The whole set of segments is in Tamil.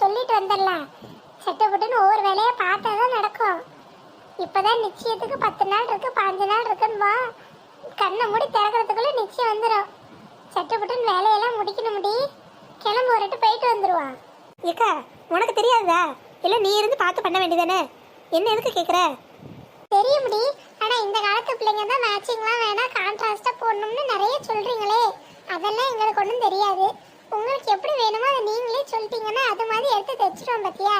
சொல்லிட்டு வந்துடலாம் சட்டப்பட்டுன்னு ஒவ்வொரு வேலையை பார்த்தா தான் நடக்கும். இப்பதான் நிச்சயத்துக்கு பத்து நாள் இருக்கு பாஞ்சு நாள் இருக்குன்னு கண்ணை மூடி திறக்கிறதுக்குள்ள நிச்சயம் வந்துடும் சட்டப்பட்டுன்னு வேலையெல்லாம் முடிக்கணும் முடி கிளம்பு வரட்டு போயிட்டு வந்துருவான். ஏக்கா உனக்கு தெரியாதா? இல்லை நீ இருந்து பார்த்து பண்ண வேண்டியதானே? என்ன எதுக்கு கேட்குற தெரிய முடி ஆனா இந்த காலத்து பிள்ளைங்க தான் மேட்சிங்லாம் வேணாம் கான்ட்ராஸ்டா போடணும்னு நிறைய சொல்றீங்களே. அதெல்லாம் எங்களுக்கு ஒன்றும் தெரியாது. உங்களுக்கு எப்படி வேணுமோ அதை நீங்களே சொல்லிட்டீங்கன்னா அது மாதிரி எடுத்து தைச்சிடுவோம் பாத்தியா?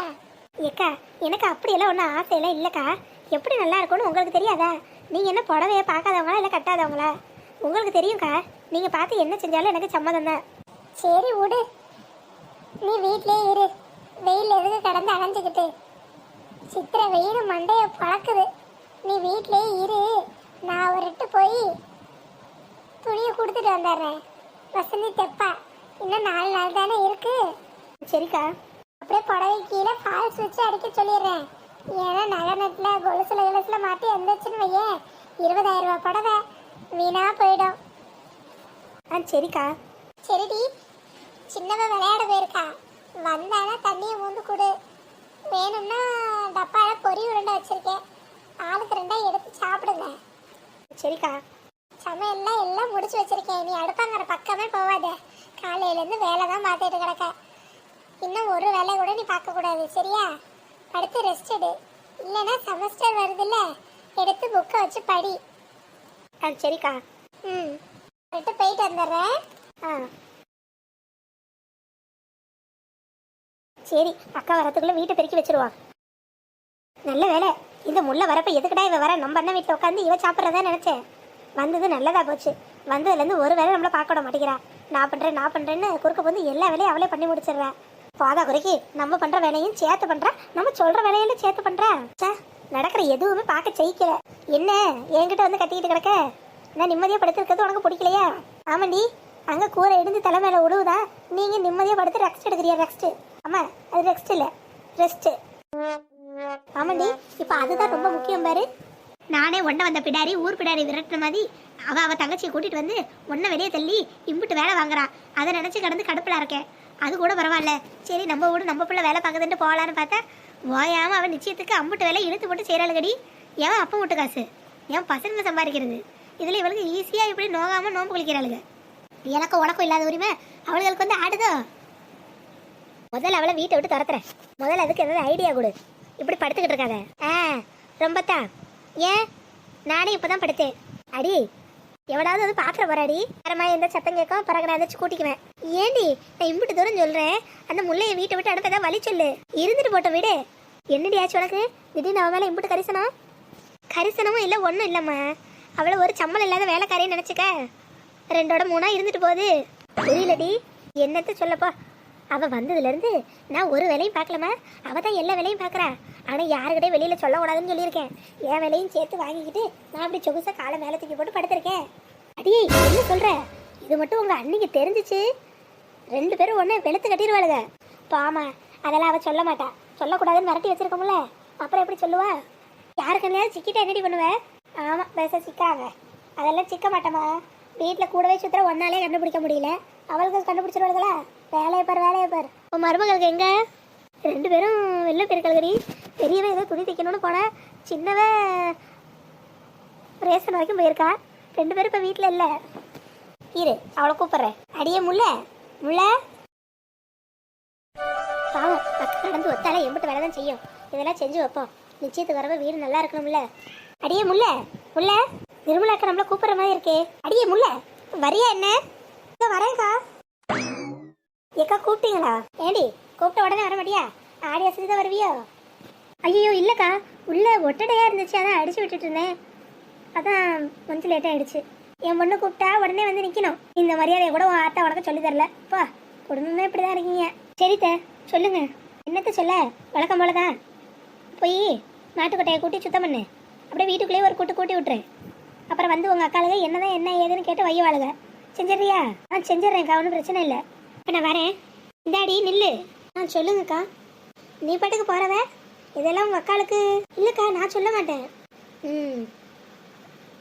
ஏக்கா எனக்கு அப்படியெல்லாம் ஒன்றும் ஆசையெல்லாம் இல்லைக்கா. எப்படி நல்லா இருக்கும்னு உங்களுக்கு தெரியாதா? நீங்கள் என்ன புடவைய பார்க்காதவங்களா இல்லை கட்டாதவங்களா? உங்களுக்கு தெரியும்க்கா. நீங்கள் பார்த்து என்ன செஞ்சாலும் எனக்கு சம்மதம் தான். சரி விடு. நீ வீட்லயே இரு. வெயில் எதுக்கு கடந்து அலைஞ்சுக்கிட்டு சித்திர வெயில் மண்டைய பழக்குது நீ வீட்லயே இரு. நான் அவர்கிட்ட போய் துணியை கொடுத்துட்டு வந்துடுறேன். வசந்தி தெப்பா. இன்னும் நாலு நாள் தானே இருக்கு? சரிக்கா. அப்படியே புடவை கீழே ஃபால்ஸ் வச்சு அடிக்க சொல்லிடுறேன். ஏன்னா நகரத்தில் கொலுசுல கொலுசுல மாட்டி வந்துச்சுன்னு வையேன். இருபதாயிரம் ரூபாய் புடவை வீணா போயிடும். ஆ சரிக்கா. சரிடி. சின்னவ விளையாட போயிருக்கா. வந்தானா தண்ணியை மூந்து கொடு. வேணும்னா டப்பால பொறி உருண்டை வச்சிருக்கேன். ஆளுக்கு ரெண்டா எடுத்து சாப்பிடுங்க. சரிக்கா. சமையல்லாம் எல்லாம் முடிச்சு வச்சிருக்கேன். நீ அடுப்பாங்கிற பக்கமே போவாத காலையிலேருந்து வேலை தான் பார்த்துட்டு கிடக்க. இன்னும் ஒரு வேலை கூட நீ பார்க்க கூடாது சரியா? அடுத்து ரெஸ்ட் எடு. இல்லைன்னா செமஸ்டர் வருதுல்ல எடுத்து புக்கை வச்சு படி. ஆ சரிக்கா. ம். போயிட்டு போயிட்டு வந்துடுறேன். ஆ. சரி அக்கா வரத்துக்குள்ள வீட்டை பெருக்கி வச்சிருவா. நல்ல வேலை. இந்த முல்லை வரப்ப எதுக்குடா இவ வர? நம்ம அண்ணன் வீட்டில் உட்காந்து இவ சாப்பிட்றதா நினைச்சேன். வந்தது நல்லதா போச்சு. வந்ததுலேருந்து ஒரு வேலை நம்மள பார்க்க விட மாட்டேங்கிறா. நான் பண்ணுறேன் நான் பண்ணுறேன்னு குறுக்க வந்து எல்லா வேலையும் அவளே பண்ணி முடிச்சிடுறேன் போதா குறைக்கு நம்ம பண்ணுற வேலையும் சேர்த்து பண்ணுறேன் நம்ம சொல்கிற வேலையில சேர்த்து பண்ணுறேன் சே நடக்கிற எதுவுமே பார்க்க ஜெயிக்கல என்ன என்கிட்ட வந்து கத்திக்கிட்டு கிடக்க? நான் நிம்மதியாக படுத்திருக்கிறது உனக்கு பிடிக்கலையா? ஆமாண்டி அங்கே கூரை இடிஞ்சு தலை மேலே விடுவதா நீங்கள் நிம்மதியாக படுத்து ரெஸ்ட் எடுக்கிறியா ரெஸ்ட்டு ஆமாம் அது ரெஸ்ட் இல்லை ரெஸ்ட்டு ஆமாண்டி இப்போ அதுதான் ரொம்ப முக்கியம் பாரு. நானே ஒன்றை வந்த பிடாரி ஊர் பிடாரி விரட்டுன மாதிரி அவ அவ தங்கச்சியை கூட்டிட்டு வந்து ஒன்றை வெளியே தள்ளி இம்புட்டு வேலை வாங்குறா. அதை நினச்சி கடந்து கடுப்பில் இருக்கேன். அது கூட பரவாயில்ல. சரி நம்ம வீடு நம்ம பிள்ளை வேலை பார்க்குதுன்ட்டு போகலான்னு பார்த்தா ஓயாம அவன் நிச்சயத்துக்கு அம்புட்டு வேலை இழுத்து போட்டு செய்கிறாளுகடி ஏன் அப்பா வீட்டு காசு? என் பசங்க சம்பாதிக்கிறது? இதில் இவளுக்கு ஈஸியாக இப்படி நோகாமல் நோம்பு குளிக்கிறாளுங்க எனக்கு உனக்கும் இல்லாத உரிமை? அவளுகளுக்கு வந்து ஆடுதோ? முதல்ல அவளை வீட்டை விட்டு துரத்துறேன். முதல்ல அதுக்கு ஏதாவது ஐடியா கொடு. இப்படி படுத்துக்கிட்டு இருக்காத. ஆ ரொம்ப தான் ஏன்? நானே இப்பதான் படுத்தேன். அடி எவடாவது வந்து பாத்திர போறாடி? வரமா எந்த சத்தம் கேட்கும் பிறகு நான் ஏதாச்சும் கூட்டிக்குவேன். ஏண்டி நான் இம்பிட்டு தூரம் சொல்றேன். அந்த முள்ளைய வீட்டை விட்டு அடுத்த ஏதாவது வழி சொல்லு. இருந்துட்டு போட்ட வீடு. என்னடி ஆச்சு உனக்கு? திடீர்னு அவன் மேலே இம்பிட்டு கரிசனம் கரிசனமும் இல்லை ஒன்றும் இல்லைம்மா. அவளை ஒரு சம்மளம் இல்லாத வேலைக்காரின்னு நினச்சிக்க. ரெண்டோட மூணா இருந்துட்டு போகுது. புரியலடி என்னத்த சொல்லப்போ? அவள் வந்ததுலேருந்து நான் ஒரு வேலையும் பார்க்கலம்மா. அவள் தான் எல்லா வேலையும் பார்க்குறா. ஆனால் யாருக்கிட்டே வெளியில் சொல்லக்கூடாதுன்னு சொல்லியிருக்கேன். என் வேலையும் சேர்த்து வாங்கிக்கிட்டு நான் அப்படி சொகுசாக காலை மேலே தூக்கி போட்டு படுத்திருக்கேன். அடியே என்ன சொல்கிற இது மட்டும் உங்கள் அன்னைக்கு தெரிஞ்சிச்சு? ரெண்டு பேரும் ஒன்று வெளுத்து கட்டிடுவாளுங்க. பாமா அதெல்லாம் அவள் சொல்ல மாட்டா. சொல்லக்கூடாதுன்னு மிரட்டி வச்சிருக்கோம்ல. அப்புறம் எப்படி சொல்லுவா? யாருக்குன்னு சிக்கிட்ட என்னடி பண்ணுவ? ஆமாம் பேச சிக்காங்க அதெல்லாம் சிக்க மாட்டோமா வீட்டில் கூடவே சுற்றுற ஒன்னாலே கண்டுபிடிக்க முடியல. அவளுக்கு கண்டுபிடிச்சிருவாளுங்களா? வேலையை பார் வேலையை பார். உன் மருமகளுக்கு எங்கே? ரெண்டு பேரும் வெளில போயிருக்கல்கடி பெரியவன் ஏதோ துணி தைக்கணும்னு போனேன் சின்னவன் ரேஷன் வரைக்கும் போயிருக்கா. ரெண்டு பேரும் இப்போ வீட்டில் இல்லை. இரு அவளை கூப்பிட்றேன். அடியே முல்ல முல்ல. பாவம் பக்கத்தில் நடந்து ஒத்தாலே எம்பிட்டு வேலை தான் செய்யும். இதெல்லாம் செஞ்சு வைப்போம். நிச்சயத்துக்கு வரவ வீடு நல்லா இருக்கணும்ல. அடியே முல்ல முல்ல. நிர்மலாக்க நம்மள கூப்பிட்ற மாதிரி இருக்கே. அடியே முல்ல வரியா என்ன? இதோ வரேன்க்கா. ஏக்கா கூப்பிட்டீங்களா? ஏண்டி கூப்பிட்ட உடனே வர மாட்டியா? ஆடி அசதி தான் வருவியோ? ஐயோ இல்லைக்கா. உள்ளே ஒட்டடையாக இருந்துச்சு. அதான் அடிச்சு விட்டுட்டு இருந்தேன். அதான் கொஞ்சம் லேட்டாக ஆயிடுச்சு. என் பொண்ணு கூப்பிட்டா உடனே வந்து நிற்கணும் இந்த மரியாதையை கூட உன் ஆத்தா உனக்கு சொல்லி தரல. பா. குடும்பமே இப்படி தான் இருக்கீங்க சரித்த சொல்லுங்க. என்னத்த சொல்ல? வழக்கம் போல தான். போய் நாட்டுக்கொட்டையை கூட்டி சுத்தம் பண்ணு. அப்படியே வீட்டுக்குள்ளேயே ஒரு கூட்டு கூட்டி விட்டுரு. அப்புறம் வந்து உங்கள் அக்காளுங்க என்னதான் என்ன ஏதுன்னு கேட்டு வையவாளுங்க செஞ்சிடுறியா? ஆ செஞ்சிடுறேன்க்கா. ஒன்றும் பிரச்சனை இல்லை. இப்போ நான் வரேன். இந்தாடி நில்லு. ஆ சொல்லுங்கக்கா. நீ பாட்டுக்கு போகிறவ இதெல்லாம் உங்கள் அக்காளுக்கு இல்லைக்கா நான் சொல்ல மாட்டேன். ம்.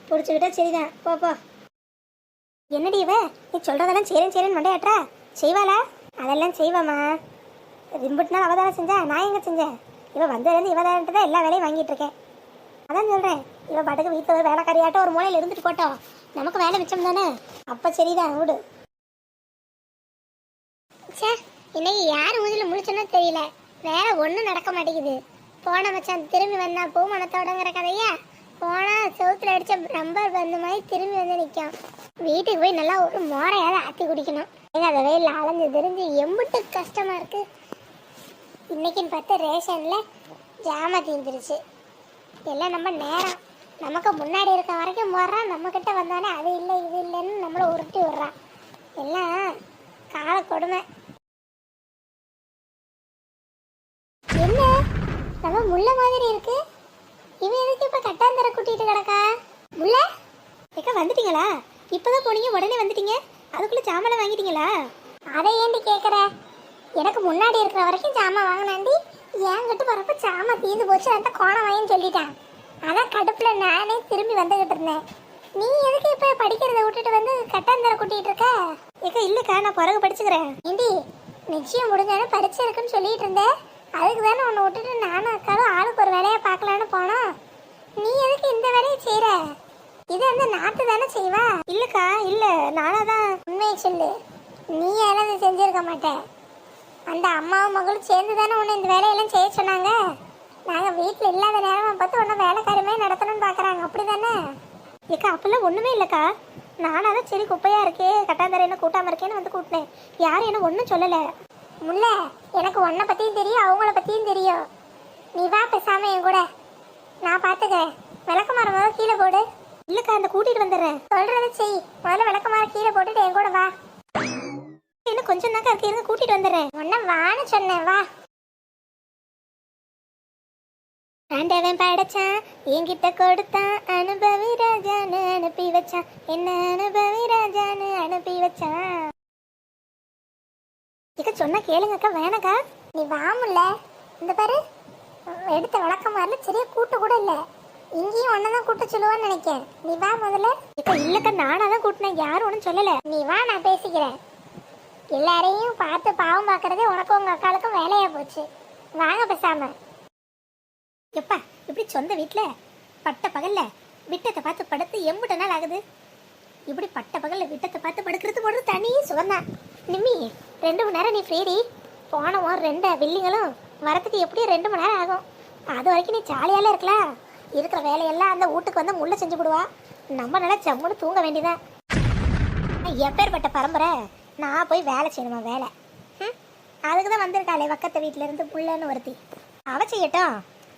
பிடிச்சிக்கிட்டா சரிதான். போ போ. என்னடி இவ? நீ சொல்கிறதெல்லாம் சரின்னு சரின்னு மண்டையாட்றா? செய்வாளா? அதெல்லாம் செய்வாம்மா. ரிம்புட்டு நாள் அவ செஞ்சா நான் எங்கே செஞ்சேன்? இவன் வந்ததுலேருந்து இவ தான் தான் எல்லா வேலையும் வாங்கிட்டு இருக்கேன். அதான் சொல்கிறேன் இவன் பாட்டுக்கு வீட்டில் ஒரு வேலைக்காரியாட்டம் ஒரு மூலையில் இருந்துட்டு போட்டோம். நமக்கு வேலை மிச்சம் தானே? அப்போ சரிதான் விடு ச்சே இன்னைக்கு யார் மூஞ்சில முழிச்சோன்னோ தெரியல. வேற ஒன்றும் நடக்க மாட்டேங்குது. போன மச்சான் திரும்பி வந்தா பூமணத்தோடங்கிற கதையா? போனா செவுத்துல அடிச்ச ரம்பர் பந்து மாதிரி திரும்பி வந்து நிற்கும் வீட்டுக்கு போய் நல்லா ஒரு மோரையாவது ஆற்றி குடிக்கணும். ஏங்க அதை வெயில் அலைஞ்சு தெரிஞ்சு எம்பிட்டு கஷ்டமா இருக்கு. இன்னைக்குன்னு பார்த்து ரேஷன்ல ஜாம தீந்துருச்சு. எல்லாம் நம்ம நேரம். நமக்கு முன்னாடி இருக்க வரைக்கும் போடுறான் நம்ம கிட்ட வந்தானே அது இல்லை இது இல்லைன்னு நம்மளை உருட்டி விடுறான் எல்லாம் கால கொடுமை. நம்ம முள்ள மாதிரி இருக்கு. இவன் எதுக்கு இப்ப கட்டாந்தர கூட்டிட்டு கிடக்கா? முள்ள? ஏக்கா வந்துட்டீங்களா? இப்பதான் போனீங்க உடனே வந்துட்டீங்க. அதுக்குள்ள சாமலை வாங்கிட்டீங்களா? அதை ஏண்டி கேக்குற? எனக்கு முன்னாடி இருக்கிற வரைக்கும் சாமான் வாங்கினாண்டி என்கிட்ட வரப்ப சாமான் தீந்து போச்சு அந்த கோணம் வாயின்னு சொல்லிட்டான். அதான் கடுப்புல நானே திரும்பி வந்துகிட்டு இருந்தேன். நீ எதுக்கு இப்ப படிக்கிறத விட்டுட்டு வந்து கட்டாந்தர கூட்டிட்டு இருக்க? ஏக்கா இல்லக்கா நான் பிறகு படிச்சுக்கிறேன். ஏண்டி நிச்சயம் முடிஞ்சாலும் பரீட்சை இருக்குன்னு சொல்லிட்டு இருந்தேன் அதுக்கு தானே உன்னை விட்டுட்டு நானும் அக்காலும் ஆளுக்கு ஒரு வேலையை பார்க்கலான்னு போனோம். நீ எதுக்கு இந்த வேலையை செய்கிற இது வந்து நாத்து தானே செய்வா? இல்லைக்கா இல்லை நானாக தான் உண்மையை சொல்லு. நீ எல்லாம் இதை செஞ்சுருக்க மாட்டேன் அந்த அம்மாவும் மகளும் சேர்ந்து தானே உன்னை இந்த வேலையெல்லாம் செய்ய சொன்னாங்க. நாங்கள் வீட்டில் இல்லாத நேரமாக பார்த்து உன்னை வேலைக்காரமே நடத்தணும்னு பார்க்குறாங்க அப்படி தானே ஏக்கா அப்பெல்லாம் ஒன்றுமே இல்லைக்கா. நானாக தான் சரி குப்பையாக இருக்கே கட்டாந்தர என்ன கூட்டாம இருக்கேன்னு வந்து கூட்டினேன். யாரும் என்ன ஒன்றும் சொல்லலை. முல்ல எனக்கு உன்னை பற்றியும் தெரியும் அவங்கள பற்றியும் தெரியும். நீ வா பேசாம என் கூட. நான் பார்த்துக்கிறேன் விளக்கமாறு முதல்ல கீழே போடு. இல்லக்கா அந்த கூட்டிட்டு வந்துடுறேன். சொல்றதை செய். முதல்ல விளக்கமாறு கீழே போட்டுட்டு என் கூட வா. இன்னும் கொஞ்சம் தாக்கா இருக்கு இருங்க கூட்டிட்டு வந்துடுறேன். உன்னை வான்னு சொன்னேன் வா. ஆண்டவன் படைச்சான் என்கிட்ட கொடுத்தான். அனுபவி ராஜான்னு அனுப்பி வச்சான். என்ன அனுபவி ராஜான்னு சொன்னா கேளுங்கக்கா வேணக்கா. நீ வாமுல்ல இந்த பாரு. எடுத்த விளக்கமாறுல சரியா கூட்டு கூட இல்லை. இங்கேயும் தான் கூட்ட சொல்லுவான்னு நினைக்கேன். நீ வா முதல்ல. இப்போ இல்லக்கா நானாக தான் கூட்டினேன். யாரும் ஒன்றும் சொல்லல. நீ வா நான் பேசிக்கிறேன். எல்லாரையும் பார்த்து பாவம் பார்க்கறதே உனக்கும் உங்க அக்காளுக்கும் வேலையா போச்சு. வாங்க பேசாம. எப்பா இப்படி சொந்த வீட்டில் பட்ட பகல்ல விட்டத்தை பார்த்து படுத்து எம்பிட்ட நாள் ஆகுது? இப்படி பட்ட பகல்ல விட்டத்தை பார்த்து படுக்கிறது போடுறது தனி சுகந்தான் நிம்மி ரெண்டு மணி நேரம் நீ ஃப்ரீடி போனவோம் ரெண்டு பில்லிங்களும் வரத்துக்கு எப்படியும் ரெண்டு மணி நேரம் ஆகும். அது வரைக்கும் நீ ஜாலியால இருக்கலாம் இருக்கிற வேலையெல்லாம் அந்த வீட்டுக்கு வந்து முள்ள செஞ்சு விடுவா நம்ம நல்லா ஜம்முன்னு தூங்க வேண்டியதான் எப்பேற்பட்ட பரம்பரை? நான் போய் வேலை செய்யணுமா வேலை? அதுக்கு தான் வந்திருக்காளே பக்கத்து வீட்டிலேருந்து புள்ளன்னு ஒருத்தி. அவ செய்யட்டும்.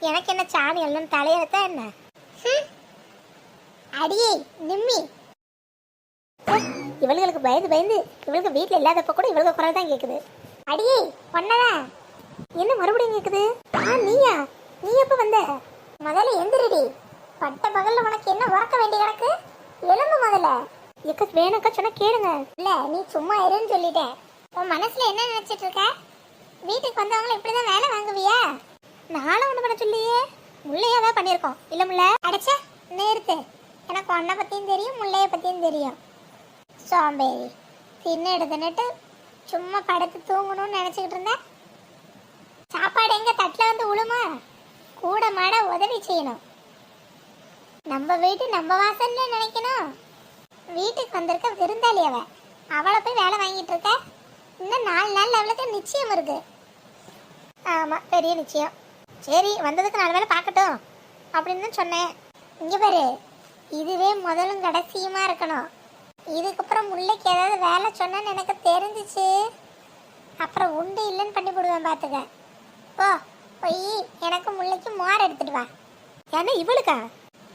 எனக்கு என்ன சாணி எல்லாம் தலையெழுத்தா என்ன? அடியே நிம்மி. இவளுகளுக்கு பயந்து பயந்து இவளுக்கு வீட்டில் இல்லாதப்ப கூட இவளுக்கு குரல் தான் கேட்குது அடியே ஒன்னதான் என்ன மறுபடியும் கேட்குது ஆ நீயா? நீ எப்போ வந்த? முதல்ல எந்திரிடி. பட்ட பகல்ல உனக்கு என்ன உறக்க வேண்டி கிடக்கு? எலும்பு முதல்ல. எக்க வேணக்கா சொன்னா கேளுங்க. இல்ல நீ சும்மா இருன்னு சொல்லிட்டேன். உன் மனசுல என்ன நினைச்சிட்டு இருக்க? வீட்டுக்கு வந்தவங்களை இப்படிதான் வேலை வாங்குவியா? நானும் ஒன்று பண்ண சொல்லியே. முள்ளையா தான் பண்ணியிருக்கோம். இல்லை முல்ல? அடைச்ச நிறுத்து. எனக்கு உன்னை பத்தியும் தெரியும் முள்ளைய பத்தியும் தெரியும். சோம்பேறி. தின்னு எடுத்துன்னுட்டு சும்மா படுத்து தூங்கணும்னு நினச்சிக்கிட்டு இருந்தேன். சாப்பாடு எங்கே தட்டில் வந்து உழுமா? கூட மாட உதவி செய்யணும். நம்ம வீட்டு நம்ம வாசல்ல நினைக்கணும். வீட்டுக்கு வந்திருக்க விருந்தாளி அவ. அவளை போய் வேலை வாங்கிட்டு இருக்க. இன்னும் நாலு நாள் அவளுக்கு நிச்சயம் இருக்கு. ஆமாம் பெரிய நிச்சயம். சரி வந்ததுக்கு நாலு வேலை பார்க்கட்டும். அப்படின்னு சொன்னேன். இங்க பாரு இதுவே முதலும் கடைசியுமா இருக்கணும். இதுக்கப்புறம் முல்லைக்கு ஏதாவது வேலை சொன்னேன்னு எனக்கு தெரிஞ்சிச்சு. அப்புறம் உண்டு இல்லைன்னு பண்ணி போடுவேன் பார்த்துக்க. ஓ போய் எனக்கு முல்லைக்கு மோர் எடுத்துட்டு வா. ஏன்னா இவளுக்கா?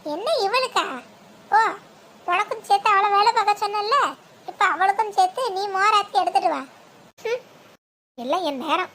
என்ன இவளுக்கா? ஓ உனக்கும் சேர்த்து அவளை வேலை பார்க்க சொன்னல இப்போ அவளுக்கும் சேர்த்து நீ மோர் ஆத்தி எடுத்துட்டு வா. ம். எல்லாம் என் நேரம்.